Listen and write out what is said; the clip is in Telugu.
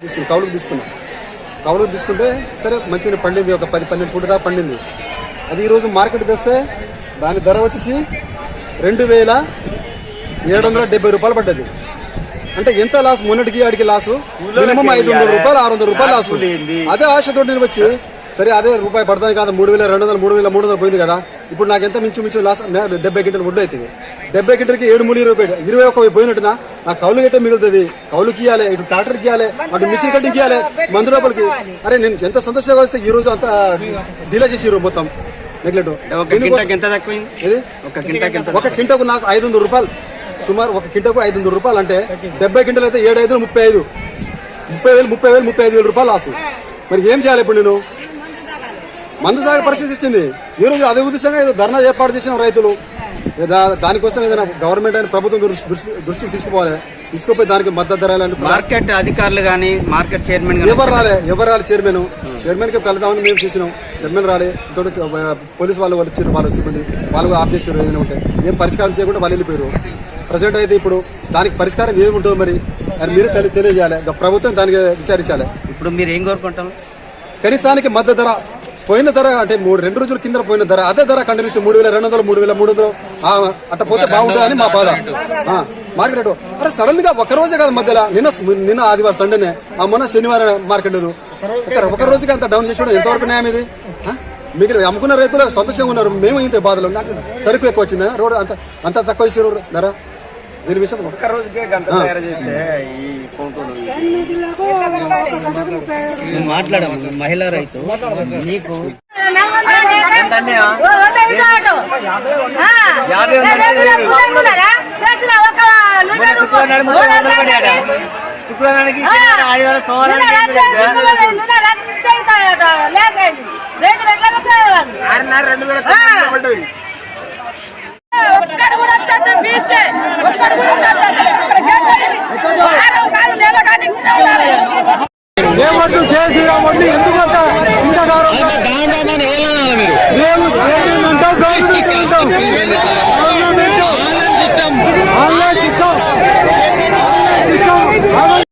తీసుకుని కౌలుకు తీసుకున్నాం. కౌలుకు తీసుకుంటే సరే మంచిగా పండింది ఒక పది పన్నెండు పూట దాకా పండింది. అది ఈరోజు మార్కెట్ తెస్తే దాని ధర వచ్చేసి రెండు వేల ఏడు వందల డెబ్బై రూపాయలు పడ్డది. అంటే ఎంత లాస్? మొన్నటికి ఆడికి లాసు? మినిమం ఐదు వందల రూపాయలు ఆరు వందల రూపాయలు లాసు అదే ఆశతో నేను వచ్చి సరే అదే రూపాయి పడతాను కాదు మూడు వేల రెండు వందలు మూడు వేల మూడు వందలు పోయింది కదా. ఇప్పుడు నాకు ఎంత మించు మించు లాస్ డెబ్బై గింటలు ముడ్డు అవుతుంది డెబ్బై గింటలకి ఏడు మూడు ఇరవై ఇరవై ఒక్క పోయినట్టునా నా కౌలు గిట్టే మిగులుతుంది? కౌలుకి ఇవ్వాలి ఇటు ట్రాక్టర్కి ఇవ్వాలి అటు మిషన్ కట్టింగ్ ఇవ్వాలి మందు లోపలికి. అరే నేను ఎంత సంతోషంగా వస్తే ఈ రోజు అంత డిలే చేసి మొత్తం. నెగ్లెట్ ఒక ఒక ఒక కింటకు నాకు ఐదు వందల రూపాయలు. సుమారు ఒక కింటకు ఐదు వందల రూపాయలు అంటే డెబ్బై కింటలు అయితే ఏడు ఐదు ముప్పై ఐదు. ముప్పై వేలు ముప్పై వేలు ముప్పై ఐదు వేల రూపాయలు లాసు. మరి ఏం చేయాలి ఇప్పుడు నేను? మందు తాగే పరిస్థితి వచ్చింది ఈ రోజు అదే ఉద్దేశంగా ఏదో ధర్నా ఏర్పాటు చేసిన రైతులు. దానికోసం ఏదైనా గవర్నమెంట్ అయిన ప్రభుత్వం దృష్టి దృష్టి- దృష్టికి తీసుకుపోవాలి. తీసుకుపోయి దానికి మద్దతు ధర మార్కెట్ అధికారులు గాని మార్కెట్ చైర్మన్ ఎవరు రాలే ఎవరు రాలే చైర్మన్ చైర్మన్కి కలుద్దామని మేము చూసినాం. చైర్మన్ రాలే. తోటి పోలీస్ వాళ్ళు వచ్చారు వాళ్ళ సిబ్బంది వాళ్ళు ఆఫ్ చేసారు ఏదైనా ఉంటే. ఏం పరిష్కారం చేయకుండా వాళ్ళు వెళ్ళిపోయారు ప్రజెంట్ అయితే ఇప్పుడు దానికి పరిష్కారం ఏది ఉంటుందో మరి అది మీరే తెలి- తెలియజేయాలి. ప్రభుత్వం దానికి విచారించాలి. ఇప్పుడు మీరు ఏం కోరుకుంటాం కనీసానికి మద్దతు ధర పోయిన ధర అంటే మూడు రెండు రోజుల కింద పోయిన ధర అదే ధర కంటిన్యూస్ మూడు వేల రెండు వందలు మూడు వేల మూడు వందలు. ఆ, అట్ట పోతే బాగుంటుందని మా బాధ. ఆ, మార్కెట్ రేటు. అరే సడన్గా ఒక రోజే కాదు మధ్యలో. నిన్న నిన్న ఆదివారం సండేనే ఆ మొన్న శనివారం మార్కెట్ లేదు. ఒక- రోజుకి అంత డౌన్ చేసి ఎంతవరకు న్యాయం ఇది? మిగిలిన అమ్ముకున్న రైతులు సంతోషంగా ఉన్నారు. మేము ఇంత బాధలు సరుకు ఎక్కువ వచ్చిందా? రోడ్ అంత అంత తక్కువ ఇచ్చారు ధర. దీని విషయం ఒక్క రోజుకే గంట తయారు చేస్తే ఈ మాట్లాడము మహిళా రైతు. నీకు శుక్రవారానికి ఆదివారం సోమవారం ఆరున్నర రెండు వేల ఒక్కడు కూడా మేము గవర్నమెంట్ గవర్నమెంట్